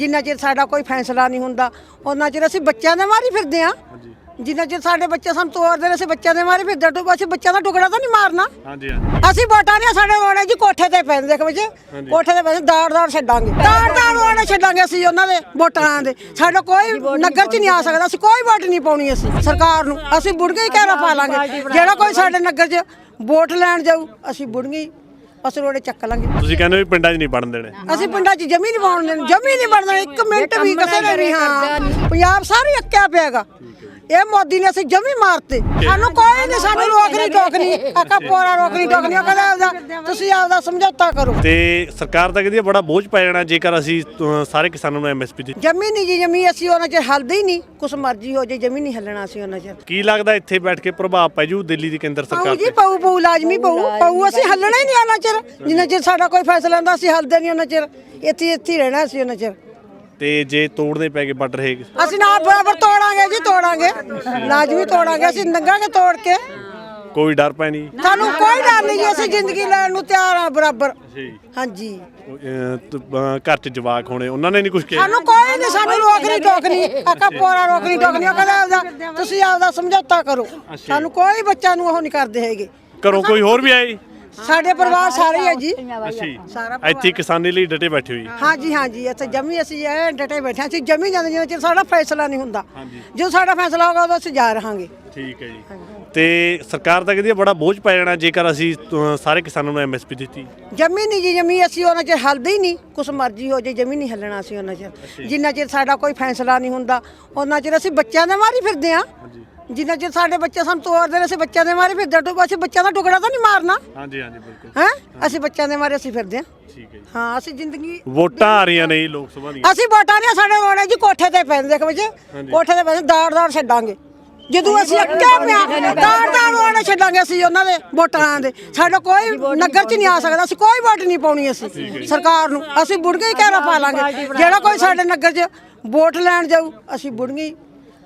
ਜਿੰਨਾ ਚਿਰ ਸਾਡਾ ਕੋਈ ਫੈਸਲਾ ਨਹੀਂ ਹੁੰਦਾ ਉਹਨਾਂ ਚਿਰ ਅਸੀਂ ਬੱਚਿਆਂ ਦੇ ਮਾਰੀ ਫਿਰਦੇ ਆ। ਜਿੰਨਾ ਚਿਰ ਸਾਡੇ ਬੱਚੇ ਸਾਨੂੰ ਤੋੜਦੇ ਨੇ ਅਸੀਂ ਬੱਚਿਆਂ ਦੇ ਮਾਰੀ ਫਿਰਦੇ ਆ। ਅਸੀਂ ਬੱਚਿਆਂ ਦਾ ਟੁਕੜਾ ਤਾਂ ਨਹੀਂ ਮਾਰਨਾ। ਹਾਂਜੀ ਅਸੀਂ ਵੋਟਾਂ ਨੇ ਸਾਡੇ ਰੋਣੇ ਜੀ ਕੋਠੇ ਤੇ ਪੈਣ ਦੇਖ ਵਿੱਚ ਕੋਠੇ ਤੇ ਪੈਣ ਦਾੜ ਦਾੜ ਛੱਡਾਂਗੇ। ਦਾੜ ਦਾੜ ਰੋਣੇ ਛੱਡਾਂਗੇ ਅਸੀਂ ਉਹਨਾਂ ਦੇ ਵੋਟਾਂ ਦੇ। ਸਾਡਾ ਕੋਈ ਨਗਰ 'ਚ ਨਹੀਂ ਆ ਸਕਦਾ ਅਸੀਂ ਕੋਈ ਵੋਟ ਨਹੀਂ ਪਾਉਣੀ ਅਸੀਂ ਸਰਕਾਰ ਨੂੰ। ਅਸੀਂ ਬੁੜਗੇ ਹੀ ਕਹਿਰਾ ਪਾ ਲਾਂਗੇ। ਜਿਹੜਾ ਕੋਈ ਸਾਡੇ ਨਗਰ 'ਚ ਵੋਟ ਲੈਣ ਜਾਊ ਅਸੀਂ ਬੁੜਗੇ ਅਸੀਂ ਰੋੜੇ ਚੱਕ ਲਾਂਗੇ। ਤੁਸੀਂ ਕਹਿੰਦੇ ਵੀ ਪਿੰਡਾਂ 'ਚ ਨਹੀਂ ਵੜਨ ਦੇਣੇ। ਅਸੀਂ ਪਿੰਡਾਂ 'ਚ ਜਮੀ ਨਹੀਂ ਪਾਉਣ ਦੇਣੀ ਜਮੀ ਨਹੀਂ ਬਣਨਾ। ਇੱਕ ਮਿੰਟ ਵੀ ਕਿਸੇ ਨੇ ਨਹੀਂ ਹਾਂ। ਪੰਜਾਬ ਸਾਰੀ ਅੱਕਿਆ ਪਿਆਗਾ ਇਹ ਮੋਦੀ ਨੇ ਅਸੀਂ ਜਮੀ ਮਾਰਤੇ। ਸਾਨੂੰ ਕੋਈ ਨਹੀਂ ਸਾਨੂੰ ਰੋਕ ਨਹੀਂ ਟੋਕਣੀ। ਆਕਾ ਪੋਰਾ ਰੋਕ ਨਹੀਂ ਟੋਕਣੀ ਉਹ ਕਹਿੰਦਾ ਆਪਦਾ ਤੁਸੀਂ ਆਪਦਾ ਸਮਝੌਤਾ ਕਰੋ। ਤੇ ਸਰਕਾਰ ਤਾਂ ਕਹਿੰਦੀ ਹੈ ਬੜਾ ਬੋਝ ਪੈ ਜਾਣਾ ਜੇਕਰ ਅਸੀਂ ਅ, ਸਾਰੇ ਕਿਸਾਨਾਂ ਨੂੰ ਐਮਐਸਪੀ ਦੀ ਜਮੀ ਨਹੀਂ ਜੀ ਜਮੀ ਅਸੀਂ ਉਹਨਾਂ 'ਚ ਹਲਦੇ ਹੀ ਨਹੀਂ। ਕੁਛ ਮਰਜ਼ੀ ਹੋ ਜੇ ਜਮੀ ਨਹੀਂ ਹੱਲਣਾ ਅਸੀਂ ਉਹਨਾਂ 'ਚ ਕੀ ਲੱਗਦਾ ਇੱਥੇ ਬੈਠ ਕੇ ਪ੍ਰਭਾਵ ਪੈ ਜੂ ਦਿੱਲੀ ਦੀ ਕੇਂਦਰ ਸਰਕਾਰ ਜੀ ਤੇ? ਪਾਉ ਪਾਉ ਲਾਜ਼ਮੀ ਪਾਉ ਪਾਉ ਅਸੀਂ ਹੱਲਣਾ ਹੀ ਨਹੀਂ ਉਹਨਾਂ ਚਿਰ। ਜਿੰਨਾ ਚਿਰ ਸਾਡਾ ਕੋਈ ਫੈਸਲਾ ਹੁੰਦਾ ਅਸੀਂ ਹੱਲਦੇ ਨਹੀਂ ਉਹਨਾਂ ਚਿਰ। ਇੱਥੇ ਇੱਥੇ ਹੀ ਰਹਿਣਾ ਅਸੀਂ ਉਹਨਾਂ ਚਿਰ। ਤੇ ਜੇ ਤੋੜਨੇ ਪੈ ਗਏ ਬਾਰਡਰ ਹੈ ਅਸੀਂ ਨਾਲ ਬਰਾਬਰ ਤੋੜਾਂਗੇ ਜੀ ਤੋੜਾਂਗੇ। ਲਾਜ਼ਮੀ ਤੋੜਾਂਗੇ ਅਸੀਂ ਨੰਗਾਂਗੇ ਤੋੜ ਕੇ। ਕੋਈ ਡਰ ਪੈ ਨਹੀਂ। ਸਾਨੂੰ ਕੋਈ ਡਰ ਨਹੀਂ ਜੀ ਅਸੀਂ ਜ਼ਿੰਦਗੀ ਲੈਣ ਨੂੰ ਤਿਆਰ ਆ ਬਰਾਬਰ। ਜੀ। ਹਾਂਜੀ। ਘਰ 'ਚ ਜਵਾਕ ਹੋਣੇ ਉਹਨਾਂ ਨੇ ਨਹੀਂ ਕੁਝ ਕਿਹਾ? ਸਾਨੂੰ ਕੋਈ ਨਹੀਂ ਸਾਨੂੰ ਰੋਕ ਨਹੀਂ ਟੋਕਣੀ ਆਕਾ ਪੋਰਾ ਰੋਕ ਨਹੀਂ ਟੋਕਣੀ ਉਹ ਕਹਿੰਦਾ ਆਪਦਾ ਤੁਸੀਂ ਆਪਦਾ ਸਮਝੌਤਾ ਕਰੋ। ਸਾਨੂੰ ਕੋਈ ਬੱਚਾ ਨੂੰ ਉਹ ਨਹੀਂ ਕਰਦੇ ਹੈਗੇ। ਘਰੋਂ ਕੋਈ ਹੋਰ ਵੀ ਆਏ? ਸਾਡੇ ਪਰਿਵਾਰ ਸਾਰੇ ਹੀ ਹੈ ਜੀ। ਅੱਛੀ ਸਾਰਾ ਇੱਥੇ ਕਿਸਾਨੀ ਲਈ ਡਟੇ ਬੈਠੇ ਹੋਈ ਹਾਂਜੀ ਹਾਂਜੀ ਇੱਥੇ ਜਮੀ ਅਸੀਂ ਇਹ ਡਟੇ ਬੈਠੇ ਹਾਂ। ਅਸੀਂ ਜਮੀ ਜਾਂਦੇ ਜਿੰਨਾ ਚਿਰ ਸਾਡਾ ਫੈਸਲਾ ਨਹੀਂ ਹੁੰਦਾ। ਜਦੋਂ ਸਾਡਾ ਫੈਸਲਾ ਹੋਗਾ ਉਦੋਂ ਅਸੀਂ ਜਾ ਰਹਾਂਗੇ। ਠੀਕ ਹੈ ਜੀ। ਤੇ ਸਰਕਾਰ ਤਾਂ ਕਹਿੰਦੀ ਹੈ ਬੜਾ ਬੋਝ ਪੈ ਜਾਣਾ ਜੇਕਰ ਅਸੀਂ ਅ, ਸਾਰੇ ਕਿਸਾਨਾਂ ਨੂੰ ਐਮਐਸਪੀ ਦਿੱਤੀ। ਜਮੀ ਨਹੀਂ ਜੀ ਜਮੀ ਅਸੀਂ ਉਹਨਾਂ ਚਿਰ ਹੱਲਦੇ ਹੀ ਨਹੀਂ। ਕੁਛ ਮਰਜ਼ੀ ਹੋ ਜੇ ਜਮੀ ਨਹੀਂ ਹੱਲਣਾ ਅਸੀਂ ਉਹਨਾਂ ਚਿਰ। ਜਿੰਨਾ ਚਿਰ ਸਾਡਾ ਕੋਈ ਫੈਸਲਾ ਨਹੀਂ ਹੁੰਦਾ ਉਹਨਾਂ ਚਿਰ ਅਸੀਂ ਬੱਚਿਆਂ ਦੇ ਮਾਰੀ ਫਿਰਦੇ ਆ ਜਿੰਨਾ ਚਿਰ ਸਾਡੇ ਬੱਚੇ ਸਾਨੂੰ ਤੋੜਦੇ ਨੇ ਅਸੀਂ ਬੱਚਿਆਂ ਦੇ ਮਾਰੀ ਫਿਰਦੇ ਆ ਅਸੀਂ ਬੱਚਿਆਂ ਦਾ ਟੁਕੜਾ ਤਾਂ ਨਹੀਂ ਮਾਰਨਾ। ਹਾਂਜੀ ਹਾਂਜੀ ਬਿਲਕੁਲ। ਹੈ? ਅਸੀਂ ਬੱਚਿਆਂ ਦੇ ਮਾਰੇ ਅਸੀਂ ਫਿਰਦੇ ਆ ਠੀਕ ਹੈ ਜੀ। ਹਾਂ ਅਸੀਂ ਜ਼ਿੰਦਗੀ ਵੋਟਾਂ ਆ ਰਹੀਆਂ ਨੇ ਜੀ ਲੋਕ ਸਭਾ ਦੀਆਂ। ਅਸੀਂ ਵੋਟਾਂ ਨੇ ਸਾਡੇ ਰੋਣੇ ਜੀ ਕੋਠੇ ਤੇ ਪੈਣ ਦੇਖ ਵਿੱਚ ਕੋਠੇ ਤੇ ਪੈਣ ਦਾੜ ਦਾੜ ਛੱਡਾਂਗੇ। ਜਦੋਂ ਅਸੀਂ ਅੱਕੇ ਪਿਆ ਦਾੜ ਦਾੜ ਰੋਣੇ ਛੱਡਾਂਗੇ ਅਸੀਂ ਉਹਨਾਂ ਦੇ ਵੋਟਾਂ ਦੇ। ਸਾਡਾ ਕੋਈ ਨਗਰ 'ਚ ਨਹੀਂ ਆ ਸਕਦਾ ਅਸੀਂ ਕੋਈ ਵੋਟ ਨਹੀਂ ਪਾਉਣੀ ਅਸੀਂ ਸਰਕਾਰ ਨੂੰ। ਅਸੀਂ ਬੁੜਗੇ ਹੀ ਕਹਿਰਾ ਪਾ ਲਾਂਗੇ। ਜਿਹੜਾ ਕੋਈ ਸਾਡੇ ਨਗਰ 'ਚ ਵੋਟ ਲੈਣ ਜਾਊ ਅਸੀਂ ਬੁੜਗੇ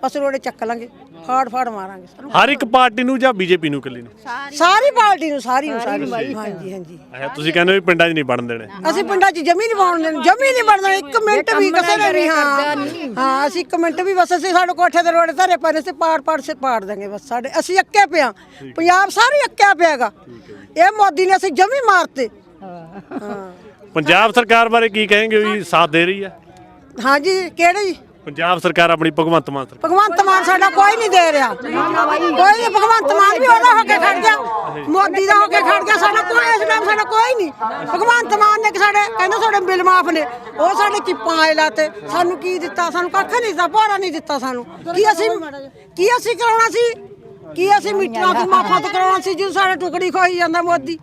ਅਸੀਂ ਰੋੜੇ ਚੱਕ ਲਾਂਗੇ। ਫਾੜ ਫਾੜ ਮਾਰਾਂਗੇ ਸਾਨੂੰ ਹਰ ਇੱਕ ਪਾਰਟੀ ਨੂੰ ਜਾਂ ਬੀਜੇਪੀ ਨੂੰ ਇਕੱਲੀ ਨੂੰ? ਸਾਰੀ ਪਾਰਟੀ ਨੂੰ ਸਾਰੀ ਨੂੰ ਸਾਰੀ ਨੂੰ। ਹਾਂਜੀ ਹਾਂਜੀ। ਅੱਛਾ ਤੁਸੀਂ ਕਹਿੰਦੇ ਵੀ ਪਿੰਡਾਂ 'ਚ ਨਹੀਂ ਵੜਨ ਦੇਣੇ। ਅਸੀਂ ਪਿੰਡਾਂ 'ਚ ਜਮੀ ਨਹੀਂ ਪਾਉਣ ਦੇਣੀ ਜਮੀ ਨਹੀਂ ਬਣਨਾ ਇੱਕ ਮਿੰਟ ਵੀ ਕਿਸੇ ਨੇ ਨਹੀਂ ਹਾਂ ਹਾਂ। ਅਸੀਂ ਇੱਕ ਮਿੰਟ ਵੀ ਬਸ ਅਸੀਂ ਸਾਡੇ ਕੋਠੇ ਤੇ ਰੋੜੇ ਧਰੇ ਪਏ ਨੇ ਅਸੀਂ ਪਾੜ ਪਾੜ ਸੇ ਪਾੜ ਦਾਂਗੇ ਬਸ ਸਾਡੇ। ਅਸੀਂ ਅੱਕੇ ਪਿਆ ਪੰਜਾਬ ਸਾਰੀ ਅੱਕਿਆ ਪਿਆਗਾ ਇਹ ਮੋਦੀ ਨੇ ਅਸੀਂ ਜਮੀ ਮਾਰਤੇ। ਹਾਂ। ਪੰਜਾਬ ਸਰਕਾਰ ਬਾਰੇ ਕੀ ਕहेंगे ਵੀ ਸਾਥ ਦੇ ਰਹੀ ਹੈ? ਹਾਂਜੀ ਕਿਹੜੇ ਜੀ? ਪੰਜਾਬ ਸਰਕਾਰ ਆਪਣੀ ਭਗਵੰਤ ਮਾਨ ਸਰਕਾਰ। ਭਗਵੰਤ ਮਾਨ ਸਾਡਾ ਕੋਈ ਨਹੀਂ ਦੇ ਰਿਹਾ। ਕੋਈ ਨਹੀਂ, ਭਗਵੰਤ ਮਾਨ ਵੀ ਉਹਦਾ ਹੋ ਕੇ ਖੜ ਗਿਆ। ਮੋਦੀ ਦਾ ਹੋ ਕੇ ਖੜ ਗਿਆ। ਸਾਡਾ ਕੋਈ ਇਸ ਨਾਮ ਸਾਡਾ ਕੋਈ ਨਹੀਂ। ਭਗਵੰਤ ਮਾਨ ਨੇ ਕਿ ਸਾਡੇ ਕਹਿੰਦੇ ਸਾਡੇ ਬਿੱਲ ਮਾਫ ਨੇ। ਉਹ ਸਾਡੇ ਕਿੱਪਾਂ ਆਏ ਲਾਤੇ। ਸਾਨੂੰ ਕੀ ਦਿੱਤਾ? ਸਾਨੂੰ ਕੱਖ ਨਹੀਂ ਦਿੱਤਾ। ਭੋਰਾ ਨਹੀਂ ਦਿੱਤਾ ਸਾਨੂੰ। ਕੀ ਅਸੀਂ ਕੀ ਅਸੀਂ ਕਰਾਉਣਾ ਸੀ? ਕੀ ਅਸੀਂ ਮੀਟਰਾਂ ਤੋਂ ਮਾਫਾ ਤੇ ਕਰਾਉਣਾ ਸੀ? ਜਦੋਂ ਸਾਡੇ ਟੁਕੜੀ ਖੋਈ ਜਾਂਦਾ ਮੋਦੀ।